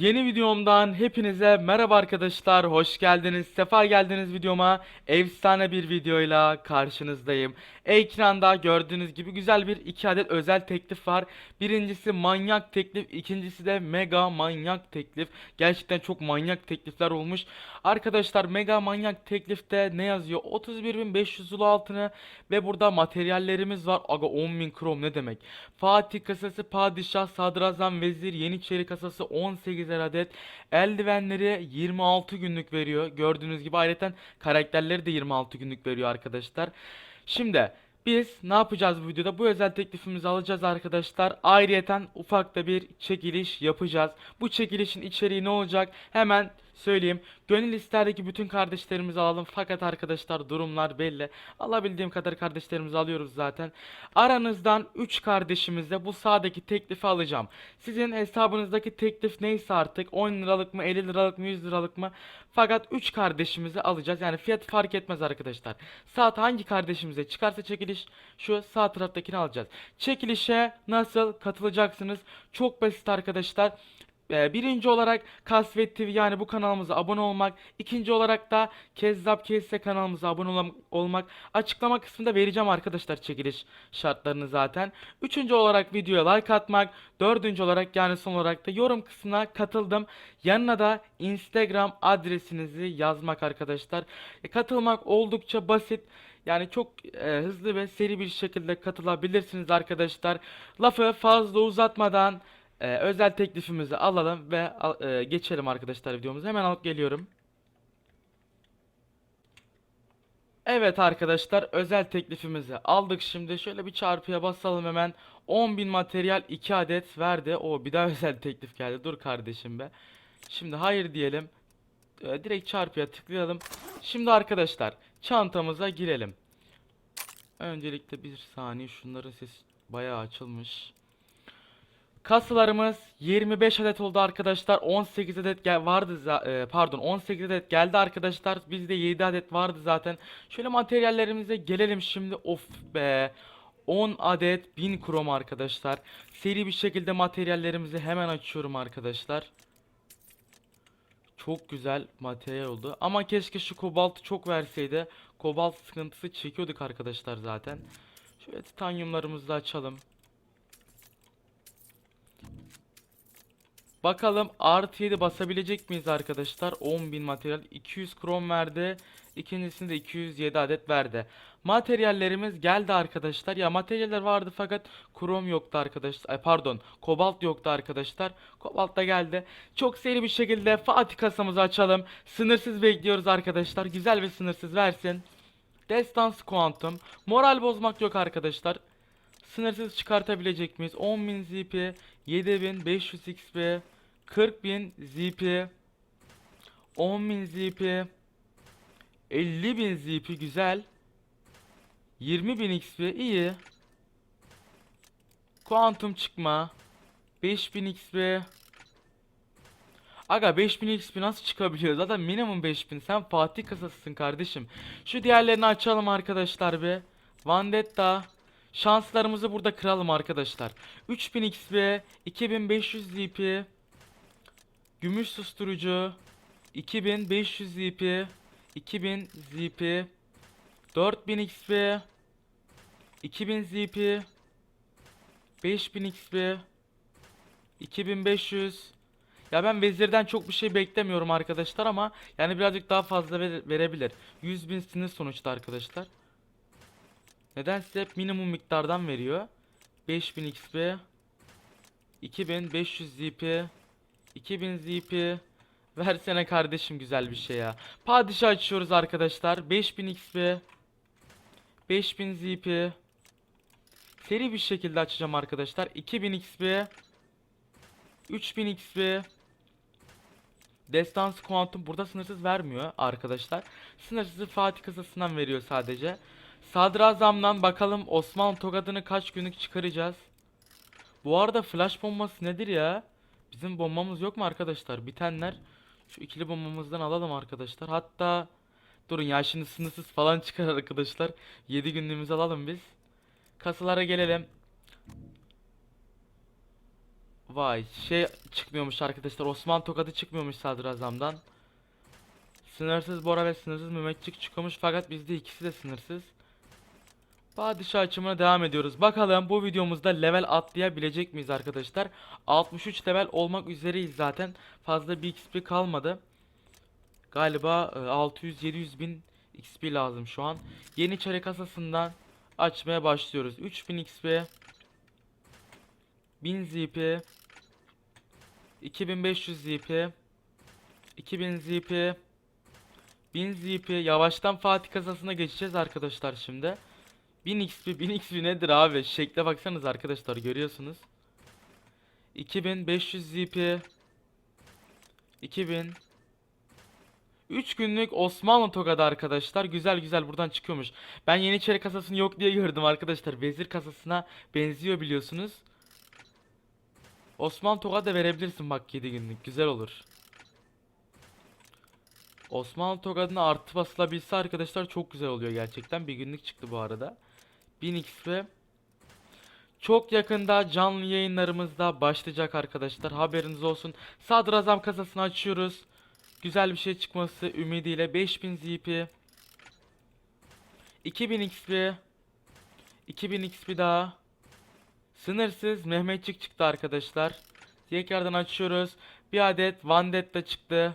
Yeni videomdan hepinize merhaba arkadaşlar. Hoş geldiniz. Sefa geldiniz videoma. Efsane bir videoyla karşınızdayım. Ekranda gördüğünüz gibi güzel bir iki adet özel teklif var. Birincisi manyak teklif, ikincisi de mega manyak teklif. Gerçekten çok manyak teklifler olmuş. Arkadaşlar mega manyak teklifte ne yazıyor? 31.500 zulu altını ve burada materyallerimiz var. Aga 10.000 krom ne demek? Fatih kasası, padişah, sadrazam, vezir, yeniçeri kasası 18 adet. Eldivenleri 26 günlük veriyor. Gördüğünüz gibi ayrıca karakterleri de 26 günlük veriyor arkadaşlar. Şimdi biz ne yapacağız bu videoda? Bu özel teklifimizi alacağız arkadaşlar. Ayrıyeten ufak da bir çekiliş yapacağız. Bu çekilişin içeriği ne olacak? Hemen söyleyeyim. Gönül isterdeki bütün kardeşlerimizi alalım. Fakat arkadaşlar durumlar belli. Alabildiğim kadar kardeşlerimizi alıyoruz zaten. Aranızdan 3 kardeşimizle bu sağdaki teklifi alacağım. Sizin hesabınızdaki teklif neyse artık 10 liralık mı 50 liralık mı 100 liralık mı? Fakat 3 kardeşimizi alacağız. Yani fiyat fark etmez arkadaşlar. Saat hangi kardeşimize çıkarsa çekiliş şu sağ taraftakini alacağız. Çekilişe nasıl katılacaksınız? Çok basit arkadaşlar. Ee, birinci olarak Kasvet TV yani bu kanalımıza abone olmak. ikinci olarak da Kezzap Kesse kanalımıza abone olmak. Açıklama kısmında vereceğim arkadaşlar çekiliş şartlarını zaten. Üçüncü olarak videoya like atmak. Dördüncü olarak yani son olarak da yorum kısmına katıldım. Yanına da Instagram adresinizi yazmak arkadaşlar. E, katılmak oldukça basit. Yani çok e, hızlı ve seri bir şekilde katılabilirsiniz arkadaşlar. Lafı fazla uzatmadan ee, özel teklifimizi alalım ve e, geçelim arkadaşlar videomuza. Hemen alıp geliyorum. Evet arkadaşlar özel teklifimizi aldık şimdi. Şöyle bir çarpıya basalım hemen. 10.000 materyal 2 adet verdi. O bir daha özel teklif geldi. Dur kardeşim be. Şimdi hayır diyelim. Ee, direkt çarpıya tıklayalım. Şimdi arkadaşlar çantamıza girelim. Öncelikle bir saniye şunların sesi bayağı açılmış. Kasalarımız 25 adet oldu arkadaşlar. 18 adet gel vardı e, pardon 18 adet geldi arkadaşlar. Bizde 7 adet vardı zaten. Şöyle materyallerimize gelelim şimdi. Of be. 10 adet 1000 krom arkadaşlar. Seri bir şekilde materyallerimizi hemen açıyorum arkadaşlar. Çok güzel materyal oldu. Ama keşke şu kobaltı çok verseydi. Kobalt sıkıntısı çekiyorduk arkadaşlar zaten. Şöyle titanyumlarımızı açalım. Bakalım artı 7 basabilecek miyiz arkadaşlar? 10.000 materyal 200 krom verdi. İkincisinde 207 adet verdi. Materyallerimiz geldi arkadaşlar. Ya materyaller vardı fakat krom yoktu arkadaşlar. Pardon, kobalt yoktu arkadaşlar. Kobalt da geldi. Çok seri bir şekilde Fatih kasamızı açalım. Sınırsız bekliyoruz arkadaşlar. Güzel ve sınırsız versin. Destans Quantum. Moral bozmak yok arkadaşlar. Sınırsız çıkartabilecek miyiz? 10.000 ZP, 7.500 XP, 40.000 ZP, 10.000 ZP, 50.000 ZP güzel. 20.000 XP iyi. Kuantum çıkma. 5000 XP. Aga 5000 XP nasıl çıkabiliyor? Zaten minimum 5000. Sen Fatih kasasısın kardeşim. Şu diğerlerini açalım arkadaşlar be. Vendetta. Şanslarımızı burada kıralım arkadaşlar. 3000 XP, 2500 ZP, gümüş susturucu, 2500 ZP, 2000 ZP, 4000 XP, 2000 ZP, 5000 XP, 2500. Ya ben vezirden çok bir şey beklemiyorum arkadaşlar ama yani birazcık daha fazla ver- verebilir. 100.000 sınır sonuçta arkadaşlar. Nedense hep minimum miktardan veriyor. 5000 XP 2500 ZP 2000 ZP Versene kardeşim güzel bir şey ya. Padişah açıyoruz arkadaşlar. 5000 XP 5000 ZP Seri bir şekilde açacağım arkadaşlar. 2000 XP 3000 XP Destans Quantum burada sınırsız vermiyor arkadaşlar. Sınırsızı Fatih kasasından veriyor sadece. Sadrazam'dan bakalım Osmanlı tokadını kaç günlük çıkaracağız. Bu arada flash bombası nedir ya? Bizim bombamız yok mu arkadaşlar? Bitenler. Şu ikili bombamızdan alalım arkadaşlar. Hatta durun ya şimdi sınırsız falan çıkar arkadaşlar. 7 günlüğümüzü alalım biz. Kasalara gelelim. Vay şey çıkmıyormuş arkadaşlar. Osman Tokadı çıkmıyormuş sadrazamdan. Sınırsız Bora ve sınırsız Mehmetçik çıkıyormuş fakat bizde ikisi de sınırsız. Padişah açımına devam ediyoruz. Bakalım bu videomuzda level atlayabilecek miyiz arkadaşlar? 63 level olmak üzereyiz zaten. Fazla bir XP kalmadı. Galiba e, 600-700 bin XP lazım şu an. Yeni çare kasasından açmaya başlıyoruz. 3000 XP 1000 ZP 2500 ZP 2000 ZP 1000 ZP yavaştan Fatih kasasına geçeceğiz arkadaşlar şimdi. 1000 XP 1000 XP nedir abi? Şekle baksanız arkadaşlar görüyorsunuz. 2500 ZP 2000 3 günlük Osmanlı tokadı arkadaşlar. Güzel güzel buradan çıkıyormuş. Ben Yeniçeri kasasını yok diye gördüm arkadaşlar. Vezir kasasına benziyor biliyorsunuz. Osman Toka da verebilirsin bak 7 günlük. Güzel olur. Osmanlı Tokad'ına artı basılabilse arkadaşlar çok güzel oluyor gerçekten. Bir günlük çıktı bu arada. 1000 XP. Çok yakında canlı yayınlarımızda başlayacak arkadaşlar. Haberiniz olsun. Sadrazam kasasını açıyoruz. Güzel bir şey çıkması ümidiyle 5000 ZP. 2000 XP. 2000 XP daha. Sınırsız Mehmetçik çıktı arkadaşlar. Tekrardan açıyoruz. Bir adet Vandetta çıktı.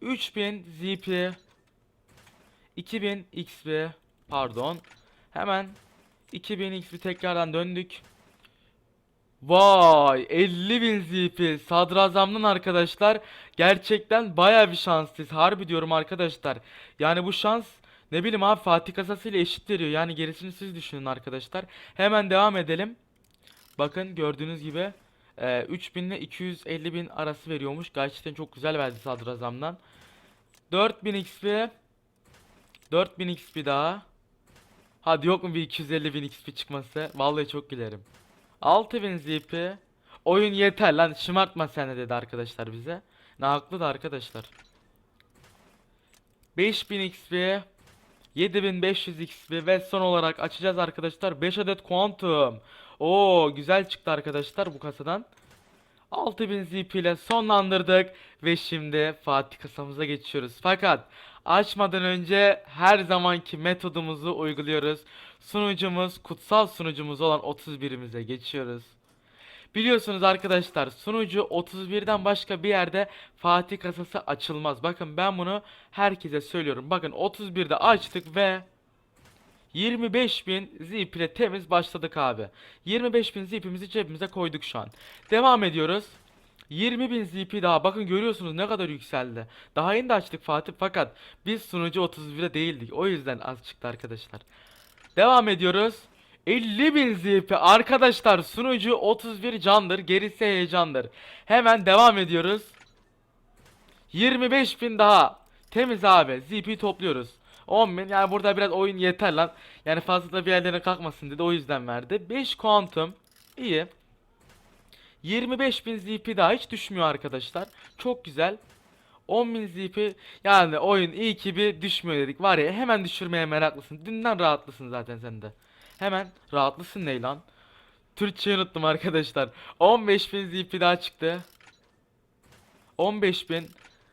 3000 ZP 2000 XP pardon. Hemen 2000 XP tekrardan döndük. Vay 50.000 ZP sadrazamdan arkadaşlar. Gerçekten baya bir şanslıyız. Harbi diyorum arkadaşlar. Yani bu şans ne bileyim abi Fatih kasası ile eşit veriyor. Yani gerisini siz düşünün arkadaşlar. Hemen devam edelim. Bakın gördüğünüz gibi e, 3000 ile 250 bin arası veriyormuş. Gerçekten çok güzel verdi sadrazamdan. 4000 XP 4000 XP daha Hadi yok mu bir 250 bin XP çıkması vallahi çok gülerim 6000 ZP Oyun yeter lan şımartma sen de dedi arkadaşlar bize. Ne haklı da arkadaşlar. 5000 XP 7500 XP ve son olarak açacağız arkadaşlar 5 adet Quantum. Oo güzel çıktı arkadaşlar bu kasadan. 6000 ZP ile sonlandırdık ve şimdi Fatih kasamıza geçiyoruz. Fakat açmadan önce her zamanki metodumuzu uyguluyoruz. Sunucumuz kutsal sunucumuz olan 31'imize geçiyoruz. Biliyorsunuz arkadaşlar sunucu 31'den başka bir yerde Fatih kasası açılmaz. Bakın ben bunu herkese söylüyorum. Bakın 31'de açtık ve 25.000 zip ile temiz başladık abi. 25.000 zipimizi cebimize koyduk şu an. Devam ediyoruz. 20.000 ZP daha bakın görüyorsunuz ne kadar yükseldi. Daha yeni de açtık Fatih fakat biz sunucu 31'de değildik. O yüzden az çıktı arkadaşlar. Devam ediyoruz. 50.000 ZP arkadaşlar sunucu 31 candır gerisi heyecandır. Hemen devam ediyoruz. 25.000 daha. Temiz abi ZP topluyoruz. 10.000 yani burada biraz oyun yeter lan. Yani fazla da bir yerlerine kalkmasın dedi o yüzden verdi. 5 kuantum iyi. 25.000 ZP daha hiç düşmüyor arkadaşlar. Çok güzel. 10.000 ZP yani oyun iyi ki bir düşmüyor dedik. Var ya hemen düşürmeye meraklısın. Dünden rahatlısın zaten sen de. Hemen rahatlısın ne lan? Türkçeyi unuttum arkadaşlar. 15.000 ZP daha çıktı. 15.000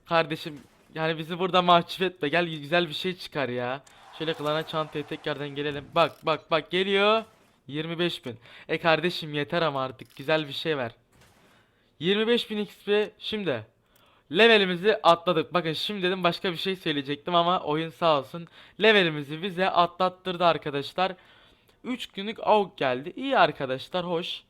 kardeşim yani bizi burada mahcup etme. Gel güzel bir şey çıkar ya. Şöyle klana çantaya tekrardan gelelim. Bak bak bak geliyor. 25.000. E kardeşim yeter ama artık güzel bir şey ver. 25.000 XP şimdi. Levelimizi atladık. Bakın şimdi dedim başka bir şey söyleyecektim ama oyun sağ olsun. Levelimizi bize atlattırdı arkadaşlar. 3 günlük AUG geldi. İyi arkadaşlar hoş.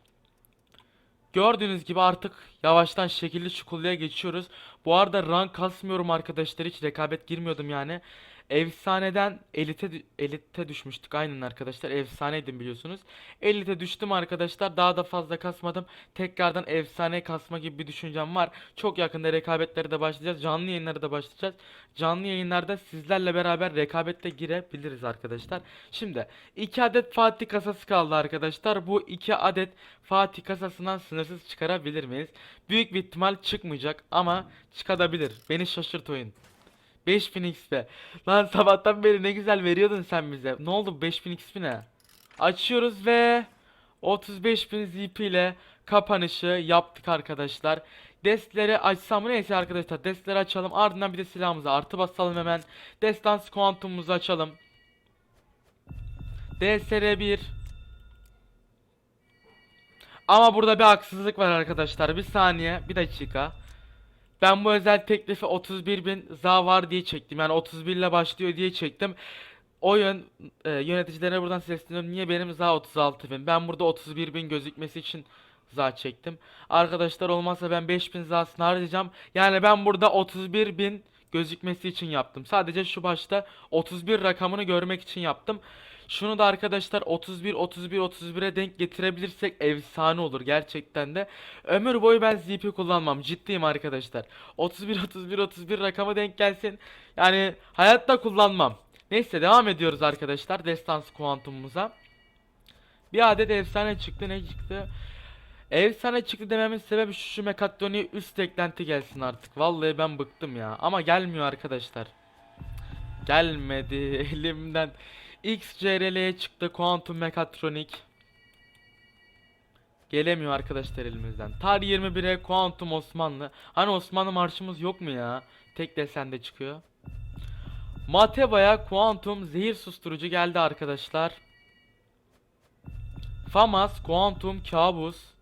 Gördüğünüz gibi artık yavaştan şekilli çukulluya geçiyoruz. Bu arada rank kasmıyorum arkadaşlar hiç rekabet girmiyordum yani. Efsaneden elite elite düşmüştük aynen arkadaşlar. Efsaneydim biliyorsunuz. Elite düştüm arkadaşlar. Daha da fazla kasmadım. Tekrardan efsane kasma gibi bir düşüncem var. Çok yakında rekabetlere de başlayacağız. Canlı yayınlara da başlayacağız. Canlı yayınlarda sizlerle beraber rekabette girebiliriz arkadaşlar. Şimdi 2 adet Fatih kasası kaldı arkadaşlar. Bu 2 adet Fatih kasasından sınırsız çıkarabilir miyiz? Büyük bir ihtimal çıkmayacak ama çıkabilir. Beni şaşırt oyun. 5000 XP. Lan sabahtan beri ne güzel veriyordun sen bize. Ne oldu 5000 XP ne? Açıyoruz ve 35.000 ZP ile kapanışı yaptık arkadaşlar. Destleri açsam neyse arkadaşlar destleri açalım ardından bir de silahımıza artı basalım hemen. Destans kuantumumuzu açalım. DSR1 Ama burada bir haksızlık var arkadaşlar bir saniye bir dakika. Ben bu özel teklifi 31.000 za var diye çektim. Yani 31 ile başlıyor diye çektim. Oyun e, yöneticilerine buradan sesleniyorum. Niye benim za 36.000? Ben burada 31.000 gözükmesi için za çektim. Arkadaşlar olmazsa ben 5000 zasını harcayacağım. Yani ben burada 31.000 gözükmesi için yaptım. Sadece şu başta 31 rakamını görmek için yaptım. Şunu da arkadaşlar 31 31 31'e denk getirebilirsek efsane olur gerçekten de. Ömür boyu ben ZP kullanmam. Ciddiyim arkadaşlar. 31 31 31 rakamı denk gelsin. Yani hayatta kullanmam. Neyse devam ediyoruz arkadaşlar destans kuantumumuza. Bir adet efsane çıktı. Ne çıktı? Efsane çıktı dememin sebebi şu, şu mekatroniğe üst eklenti gelsin artık. Vallahi ben bıktım ya. Ama gelmiyor arkadaşlar. Gelmedi elimden. XCRL'ye çıktı Quantum Mekatronik. Gelemiyor arkadaşlar elimizden. Tar 21'e Quantum Osmanlı. Hani Osmanlı marşımız yok mu ya? Tek desende çıkıyor. Mateba'ya Quantum zehir susturucu geldi arkadaşlar. Famas Quantum kabus.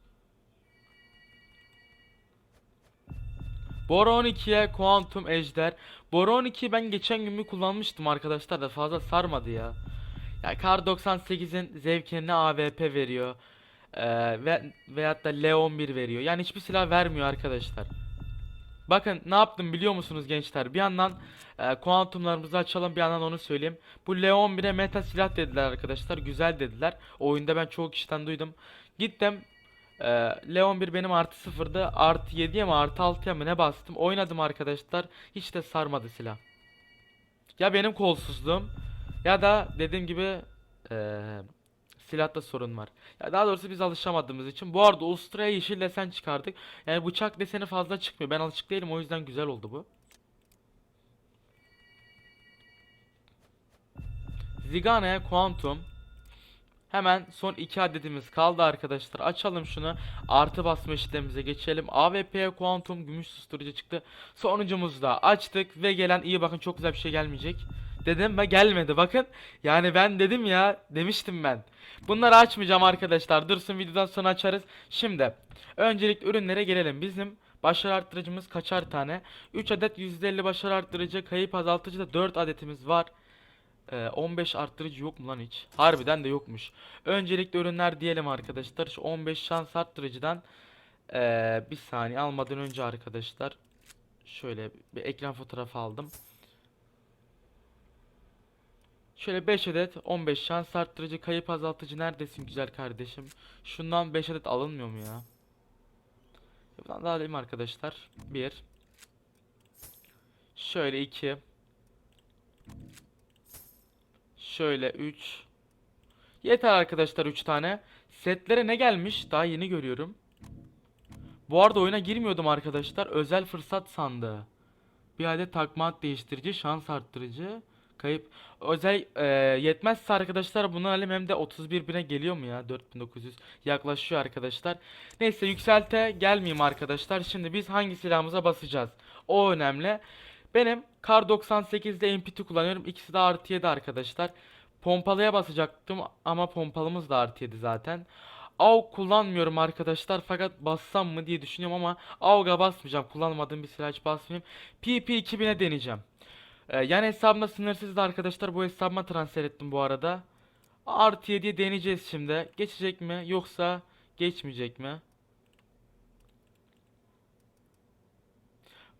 Bora 12'ye Quantum Ejder. Bora 12'yi ben geçen gün bir kullanmıştım arkadaşlar da fazla sarmadı ya. Ya Kar 98'in zevkine AWP veriyor. Ee, ve veyahut da L11 veriyor. Yani hiçbir silah vermiyor arkadaşlar. Bakın ne yaptım biliyor musunuz gençler? Bir yandan e, kuantumlarımızı açalım bir yandan onu söyleyeyim. Bu L11'e meta silah dediler arkadaşlar. Güzel dediler. Oyunda ben çoğu kişiden duydum. Gittim ee, L11 benim artı sıfırdı. Artı 7'ye mi artı 6'ya mı ne bastım. Oynadım arkadaşlar. Hiç de sarmadı silah. Ya benim kolsuzluğum ya da dediğim gibi ee, silahta sorun var. Ya daha doğrusu biz alışamadığımız için. Bu arada Ustra'ya yeşil desen çıkardık. Yani bıçak deseni fazla çıkmıyor. Ben alışık değilim o yüzden güzel oldu bu. Zigana'ya Quantum. Hemen son iki adetimiz kaldı arkadaşlar. Açalım şunu. Artı basma işlemimize geçelim. AWP Quantum gümüş susturucu çıktı. Sonuncumuzu da açtık ve gelen iyi bakın çok güzel bir şey gelmeyecek. Dedim ve gelmedi bakın. Yani ben dedim ya demiştim ben. Bunları açmayacağım arkadaşlar. Dursun videodan sonra açarız. Şimdi öncelikle ürünlere gelelim. Bizim başarı arttırıcımız kaçar tane? 3 adet %50 başarı arttırıcı, kayıp azaltıcı da 4 adetimiz var. Ee, 15 arttırıcı yok mu lan hiç? Harbiden de yokmuş. Öncelikle ürünler diyelim arkadaşlar. Şu 15 şans arttırıcıdan ee, bir saniye almadan önce arkadaşlar şöyle bir ekran fotoğrafı aldım. Şöyle 5 adet 15 şans arttırıcı kayıp azaltıcı neredesin güzel kardeşim? Şundan 5 adet alınmıyor mu ya? Buradan da alayım arkadaşlar. 1 Şöyle 2 Şöyle 3 Yeter arkadaşlar 3 tane. Setlere ne gelmiş? Daha yeni görüyorum. Bu arada oyuna girmiyordum arkadaşlar. Özel fırsat sandığı. Bir adet takma değiştirici, şans arttırıcı, kayıp. Özel e, yetmezse arkadaşlar bunu alayım hem de 31 bine geliyor mu ya? 4900 yaklaşıyor arkadaşlar. Neyse yükselte gelmeyeyim arkadaşlar. Şimdi biz hangi silahımıza basacağız? O önemli. Benim Kar 98'de MP2 kullanıyorum. İkisi de artı 7 arkadaşlar. Pompalıya basacaktım ama pompalımız da artı 7 zaten. AUG kullanmıyorum arkadaşlar fakat bassam mı diye düşünüyorum ama AUG'a basmayacağım. Kullanmadığım bir silah hiç basmayayım. PP 2000'e deneyeceğim. Ee, yani hesabımda sınırsızdı arkadaşlar. Bu hesabıma transfer ettim bu arada. Artı 7'ye deneyeceğiz şimdi. Geçecek mi yoksa geçmeyecek mi?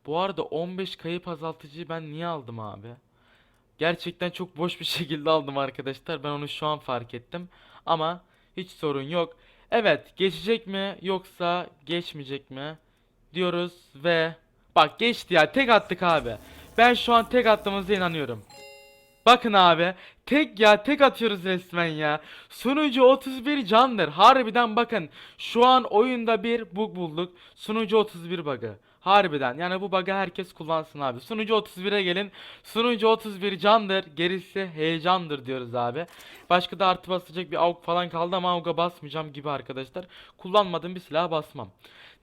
Bu arada 15 kayıp azaltıcıyı ben niye aldım abi? Gerçekten çok boş bir şekilde aldım arkadaşlar. Ben onu şu an fark ettim. Ama hiç sorun yok. Evet geçecek mi yoksa geçmeyecek mi diyoruz ve bak geçti ya tek attık abi. Ben şu an tek attığımıza inanıyorum. Bakın abi. Tek ya tek atıyoruz resmen ya. Sunucu 31 candır. Harbiden bakın. Şu an oyunda bir bug bulduk. Sunucu 31 bug'ı. Harbiden. Yani bu bug'ı herkes kullansın abi. Sunucu 31'e gelin. Sunucu 31 candır. Gerisi heyecandır diyoruz abi. Başka da artı basacak bir AUG falan kaldı ama AUG'a basmayacağım gibi arkadaşlar. Kullanmadığım bir silaha basmam.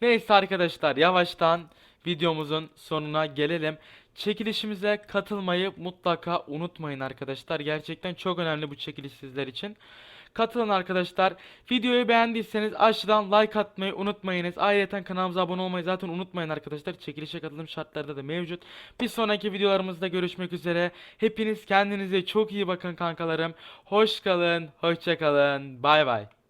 Neyse arkadaşlar yavaştan videomuzun sonuna gelelim. Çekilişimize katılmayı mutlaka unutmayın arkadaşlar. Gerçekten çok önemli bu çekiliş sizler için. Katılın arkadaşlar. Videoyu beğendiyseniz aşağıdan like atmayı unutmayınız. Ayrıca kanalımıza abone olmayı zaten unutmayın arkadaşlar. Çekilişe katılım şartları da mevcut. Bir sonraki videolarımızda görüşmek üzere. Hepiniz kendinize çok iyi bakın kankalarım. Hoş kalın, hoşça kalın. Bay bay.